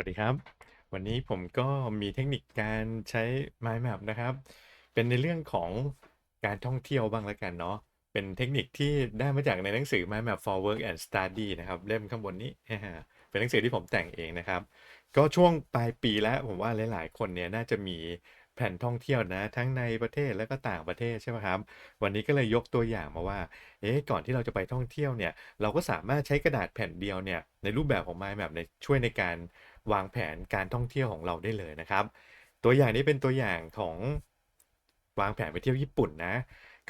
วัสดีครับ วันนี้ผมก็มีเทคนิคการใช้ Mind Map นะครับ เป็นในเรื่องของการท่องเที่ยวบ้างแล้วกันเนาะเป็นเทคนิคที่ได้มาจากในหนังสือ Mind Map for Work and Study นะครับ เล่มข้างบนนี้ เป็นหนังสือที่ผมแต่งเองนะครับ ก็ช่วงปลายปีแล้วผมว่าหลาย ๆ คนเนี่ยน่าจะมีแผนท่องเที่ยวนะ ทั้งในประเทศและก็ต่างประเทศใช่ไหมครับ วันนี้ก็เลยยกตัวอย่างมาว่า เอ๊ะก่อนที่เราจะไปท่องเที่ยวเนี่ย เราก็สามารถใช้กระดาษแผ่นเดียวเนี่ยในรูปแบบของ Mind Map เนี่ยช่วยในการ วางแผนการท่องเที่ยวของเราได้เลยนะครับ ตัวอย่างนี้เป็นตัวอย่างของวางแผนไปเที่ยวญี่ปุ่นนะ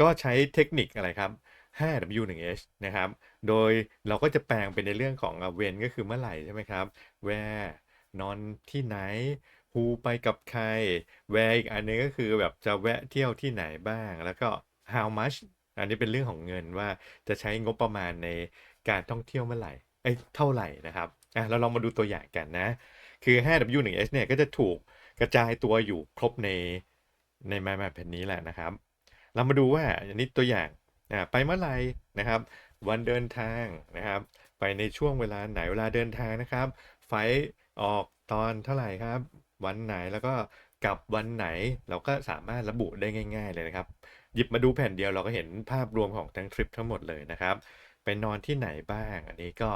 ก็ใช้เทคนิคอะไรครับ 5W1H นะครับ โดยเราก็จะแปลงเป็นในเรื่องของเวนก็คือเมื่อไหร่ใช่ไหมครับ where นอนที่ไหน who ไปกับใคร where อีกอันนึงก็คือแบบจะแวะเที่ยวที่ไหนบ้าง แล้วก็ how much อันนี้เป็นเรื่องของเงินว่าจะใช้งบประมาณในการท่องเที่ยวเมื่อไหร่ เอ้ย เท่าไหร่นะครับ อะเราลองมาดูตัวอย่างกันนะ คือ 5W1H เนี่ยก็จะถูกกระจายตัวอยู่ครบในใน mind map แผ่นนี้แหละนะครับ เรามาดูว่าอันนี้ตัวอย่างอะไปเมื่อไหร่นะครับ วันเดินทางนะครับ ไปในช่วงเวลาไหนเวลาเดินทางนะครับ ไฟออกตอนเท่าไหร่ครับ วันไหนแล้วก็กลับวันไหนเราก็สามารถระบุได้ง่าย ๆ เลยนะครับ หยิบมาดูแผ่นเดียวเราก็เห็นภาพรวมของทั้งทริปทั้งหมดเลยนะครับ ไปนอนที่ไหนบ้าง อันนี้ก็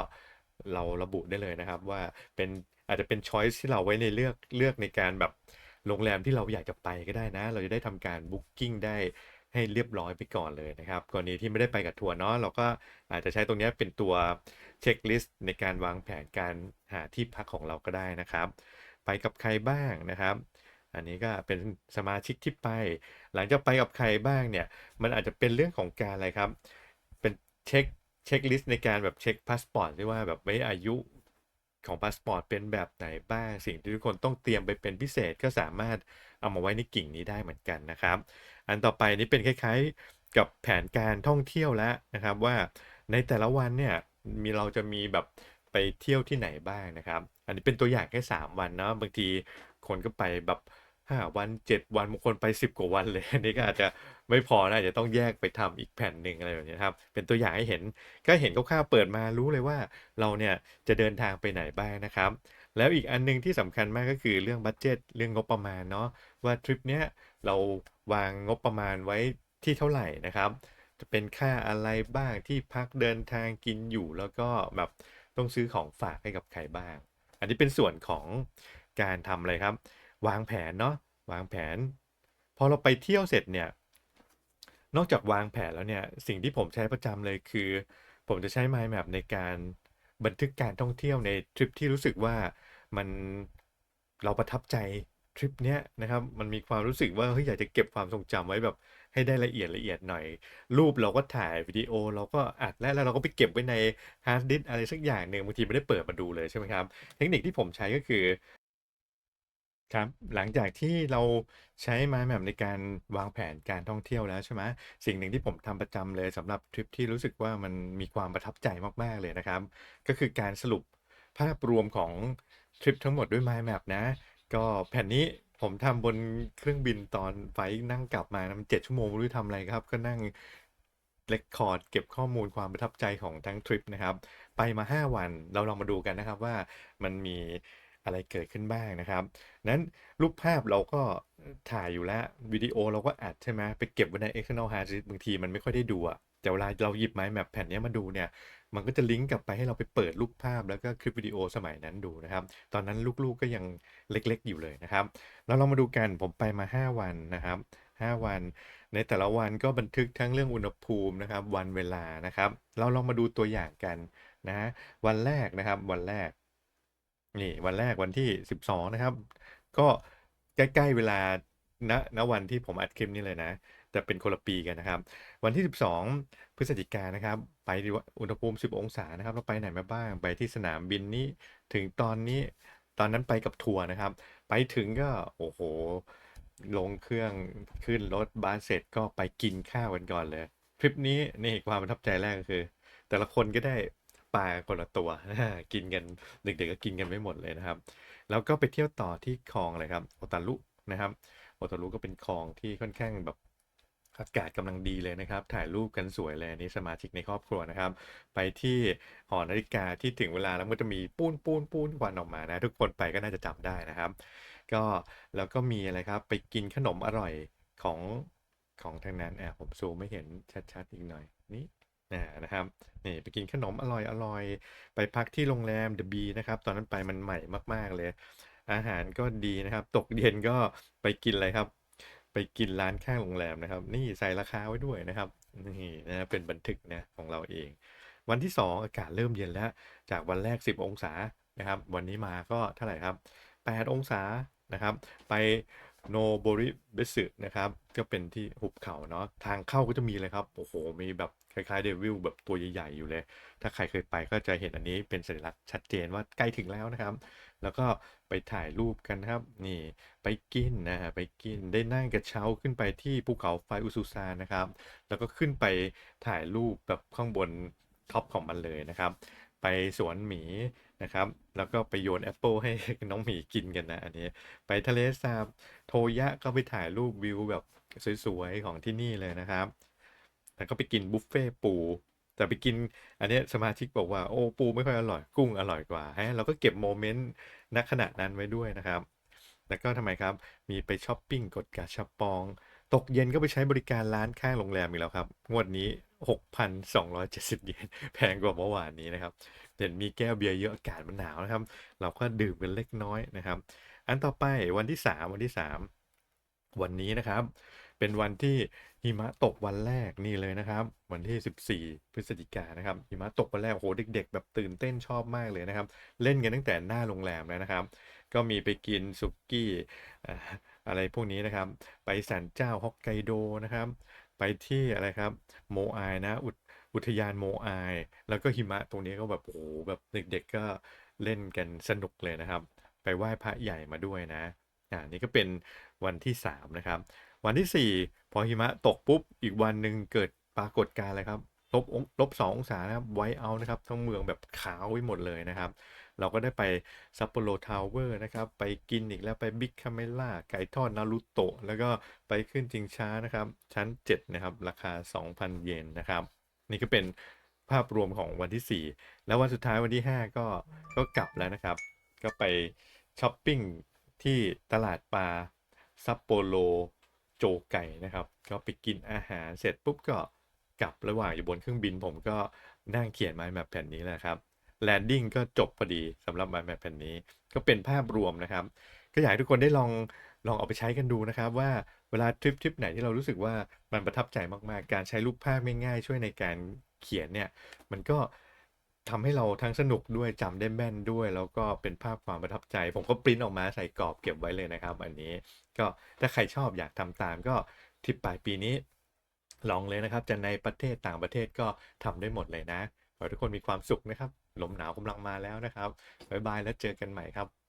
เราระบุได้เลยนะครับ ว่าเป็นอาจจะเป็นช้อยส์ที่เราไว้ในเลือกเลือกในการแบบโรงแรมที่เราอยากจะไปก็ได้นะ เราจะได้ทำการบุ๊กิ้งได้ให้เรียบร้อยไปก่อนเลยนะครับกรณีที่ไม่ได้ไปกับทัวร์เนาะเราก็อาจจะใช้ตรงนี้เป็นตัวเช็คลิสต์ในการวางแผนการหาที่พักของเราก็ได้นะครับ ไปกับใครบ้างนะครับ อันนี้ก็เป็นสมาชิกที่ไป หลังจากไปกับใครบ้างเนี่ย มันอาจจะเป็นเรื่องของการอะไรครับ เป็นเช็ค เช็คลิสต์ในการแบบเช็คพาสปอร์ตที่ว่าแบบไม่อายุของพาสปอร์ตเป็นแบบไหนบ้าง สิ่งที่ทุกคนต้องเตรียมไปเป็นพิเศษก็สามารถเอามาไว้ในกิ่งนี้ได้เหมือนกันนะครับ อันต่อไปนี้เป็นคล้ายๆกับแผนการท่องเที่ยวแล้วนะครับว่าในแต่ละวันเนี่ยมีเราจะมีแบบไปเที่ยวที่ไหนบ้างนะครับ อันนี้เป็นตัวอย่างแค่ 3 วันเนาะบางทีคนก็ไปแบบ ห้าวันเจ็ดวันบางคนไปสิบกว่าวันเลย อันนี้ก็อาจจะไม่พอนะจะต้องแยกไปทำอีกแผ่นหนึ่งอะไรแบบนี้ครับ เป็นตัวอย่างให้เห็นก็เห็นคร่าวๆเปิดมารู้เลยว่าเราเนี่ยจะเดินทางไปไหนบ้างนะครับ แล้วอีกอันหนึงที่สำคัญมากก็คือเรื่องบัตเจ็ตเรื่องงบประมาณเนาะว่าทริปเนี้ยเราวางงบประมาณไว้ที่เท่าไหร่นะครับ จะเป็นค่าอะไรบ้างที่พักเดินทางกินอยู่ แล้วก็แบบต้องซื้อของฝากให้กับใครบ้าง อันนี้เป็นส่วนของการทำอะไรครับ วางแผนเนาะวางแผน พอเราไปเที่ยวเสร็จเนี่ย นอกจากวางแผนแล้วเนี่ย สิ่งที่ผมใช้ประจำเลยคือ ผมจะใช้ Mind Map ในการบันทึกการท่องเที่ยวในทริปที่รู้สึกว่ามันเราประทับใจทริปเนี้ยนะครับ มันมีความรู้สึกว่าเฮ้ยอยากจะเก็บความทรงจำไว้แบบให้ได้ละเอียดละเอียดหน่อย รูปเราก็ถ่ายวิดีโอเราก็อัดแล้วแล้วเราก็ไปเก็บไว้ในฮาร์ดดิสก์อะไรสักอย่างหนึ่งบางทีไม่ได้เปิดมาดูเลยใช่ไหมครับ เทคนิคที่ผมใช้ก็คือ ครับหลังจากที่เราใช้ Mind Map ในการวางแผนการท่องเที่ยวแล้วใช่ไหมสิ่งหนึ่งที่ผมทำประจำเลยสำหรับทริปที่รู้สึกว่ามันมีความประทับใจมากๆเลยนะครับ ก็คือการสรุปภาพรวมของทริปทั้งหมดด้วย Mind Map นะ ก็แผ่นนี้ผมทำบนเครื่องบินตอนไฟนั่งกลับมานะมันเจ็ดชั่วโมงไม่รู้ทำอะไรครับ ก็นั่งเรคคอร์ดเก็บข้อมูลความประทับใจของทั้งทริปนะครับ ไปมา 5 วันเราลองมาดูกันนะครับว่ามันมี อะไรเกิดขึ้นบ้างนะครับ นั้นรูปภาพเราก็ถ่ายอยู่แล้ววิดีโอเราก็อัดใช่ไหมไปเก็บไว้ใน external hard disk บางทีมันไม่ค่อยได้ดูอะแต่เวลาเราหยิบ mind map แผ่นนี้มาดูเนี่ย มันก็จะลิงก์กลับไปให้เราไปเปิดรูปภาพแล้วก็คลิปวิดีโอสมัยนั้นดูนะครับ ตอนนั้นลูกๆก็ยังเล็กๆอยู่เลยนะครับเราลองมาดูกันผมไปมา 5 วันนะครับ 5 วัน ในแต่ละวันก็บันทึกทั้งเรื่องอุณหภูมินะครับ วันเวลานะครับ เราลองมาดูตัวอย่างกันนะ วันแรกนะครับ วันแรก นี่วันแรกวันที่ 12 นะครับ ก็ใกล้ๆเวลาณณวันที่ผมอัดคลิปนี้เลยนะ แต่เป็นคนละปีกันนะครับ วันที่ 12 พฤศจิกายนนะครับ ไปดีว่าอุณหภูมิ 10 องศานะครับเราไปไหนมาบ้าง ไปที่สนามบินนี้ถึงตอนนี้ตอนนั้นไปกับทัวร์นะครับ ไปถึงก็โอ้โห ลงเครื่องขึ้นรถบัสเสร็จก็ไปกินข้าวกันก่อนเลยทริปนี้นี่ความประทับใจแรกก็คือ แต่ละคนก็ได้ ปลาคนละตัว กินกันเด็กๆก็กินกันไม่หมดเลยนะครับ แล้วก็ไปเที่ยวต่อที่คลองอะไรครับโอตารุนะครับโอตารุก็เป็นคลองที่ค่อนข้างแบบอากาศกำลังดีเลยนะครับ ถ่ายรูปกันสวยเลยนนี้สมาชิกในครอบครัวนะครับ ไปที่หอนาฬิกาที่ถึงเวลาแล้วมันจะมีปูนปูนปูนควันออกมานะทุกคนไปก็น่าจะจำได้นะครับ ก็แล้วก็มีอะไรครับ ไปกินขนมอร่อยของของทางนั้นอะผมซูมไม่เห็นชัดๆอีกหน่อยนี่ นะครับนี่ไปกินขนมอร่อยอร่อยไปพักที่โรงแรม The B นะครับ ตอนนั้นไปมันใหม่มาก ๆ เลย อาหารก็ดีนะครับ ตกเย็นก็ไปกินอะไรครับ ไปกินร้านข้างโรงแรมนะครับ นี่ใส่ราคาไว้ด้วยนะครับนี่นะเป็นบันทึกนะของเราเอง วันที่ 2 อากาศเริ่มเย็นแล้ว จากวันแรก 10 องศานะครับ วันนี้มาก็เท่าไหร่ครับ 8 องศานะครับ ไป โนโบริเบสึนะครับ ก็เป็นที่หุบเขาเนาะทางเข้าก็จะมีเลยครับ โอ้โห มีแบบคล้ายๆเดวิลแบบตัวใหญ่ๆอยู่เลย ถ้าใครเคยไปก็จะเห็นอันนี้เป็นสัญลักษณ์ชัดเจนว่าใกล้ถึงแล้วนะครับ แล้วก็ไปถ่ายรูปกันครับ นี่ไปกินนะฮะไปกินได้นั่งกระเช้าขึ้นไปที่ภูเขาไฟอุซุซานะครับ แล้วก็ขึ้นไปถ่ายรูปแบบข้างบนท็อปของมันเลยนะครับ ไปสวนหมีนะครับ แล้วก็ไปโยนแอปเปิลให้น้องหมีกินกันนะอันนี้ ไปทะเลสาบ ยะก็ไปถ่ายรูปวิวแบบสวยๆของที่นี่เลยนะครับแล้วก็ไปกินบุฟเฟ่ปูแต่ไปกินอันนี้สมาชิกบอกว่าโอ้ปูไม่ค่อยอร่อยกุ้งอร่อยกว่าฮะเราก็เก็บโมเมนต์ณขณะนั้นไว้ด้วยนะครับ แล้วก็ทำไมครับมีไปช้อปปิ้งกดกาชาปอง ตกเย็นก็ไปใช้บริการร้านข้างโรงแรมอีกแล้วครับ งวดนี้ 6,270 เยนแพงกว่าเมื่อวานนี้นะครับเห็นมีแก้วเบียร์เยอะอากาศมันหนาวนะครับ เราก็ดื่มกันเล็กน้อยนะครับ อันต่อไปวันที่ 3 วันที่ 3 วันนี้นะครับ เป็นวันที่หิมะตกวันแรกนี่เลยนะครับ วันที่ 14 พฤศจิกายนนะครับหิมะตกวันแรกโอ้โหเด็ก ๆ แบบตื่นเต้นชอบมากเลยนะครับ เล่นกันตั้งแต่หน้าโรงแรมแล้วนะครับ ก็มีไปกินสุกี้อะไรพวกนี้นะครับ ไปสันเจ้าฮอกไกโดนะครับ ไปที่อะไรครับโมอายนะอุทอุทยานโมอาย แล้วก็หิมะตรงนี้ก็แบบโอ้โหแบบเด็กๆก็เล่นกันสนุกเลยนะครับ ไปไหว้พระใหญ่มาด้วยนะอ่านี่ก็เป็นวันที่ 3 นะครับ วันที่ 4 พอหิมะตกปุ๊บ อีกวันหนึ่งเกิดปรากฏการณ์อะไรครับลบลบสององศานะครับไวเอานะครับ ทั้งเมืองแบบขาวไปหมดเลยนะครับ เราก็ได้ไปซัปโปโรทาวเวอร์นะครับ ไปกินอีกแล้วไปบิ๊กคาเมล่าไก่ทอดนารูโตะ แล้วก็ไปขึ้นจิงช้านะครับ ชั้น 7 นะครับ ราคา 2,000 เยนนะครับ นี่ก็เป็นภาพรวมของวันที่ 4 แล้ววันสุดท้ายวันที่ 5 ก็ก็กลับแล้วนะครับ ก็ไป ช้อปปิ้งที่ตลาดปลาซัปโปโรโจไก่นะครับ ก็ไปกินอาหารเสร็จปุ๊บก็กลับระหว่างอยู่บนเครื่องบิน ผมก็นั่งเขียนไมล์แมปแผ่นนี้แหละครับแลนดิ้งก็จบพอดีสำหรับไมล์แมปแผ่นนี้ ก็เป็นภาพรวมนะครับ ก็อยากให้ทุกคนได้ลองลองเอาไปใช้กันดูนะครับ ว่าเวลาทริปทริปไหนที่เรารู้สึกว่ามันประทับใจมากๆ การใช้รูปภาพง่ายๆช่วยในการเขียนเนี่ย มันก็ ทำให้เราทั้งสนุกด้วยจำได้แม่นด้วย แล้วก็เป็นภาพความประทับใจ ผมก็ปริ้นออกมาใส่กรอบเก็บไว้เลยนะครับ อันนี้ก็ถ้าใครชอบอยากทำตามก็ทิปปลายปีนี้ลองเลยนะครับ จะในประเทศต่างประเทศก็ทำได้หมดเลยนะขอให้ทุกคนมีความสุขนะครับลมหนาวกำลังมาแล้วนะครับบ๊ายบายแล้วเจอกันใหม่ครับ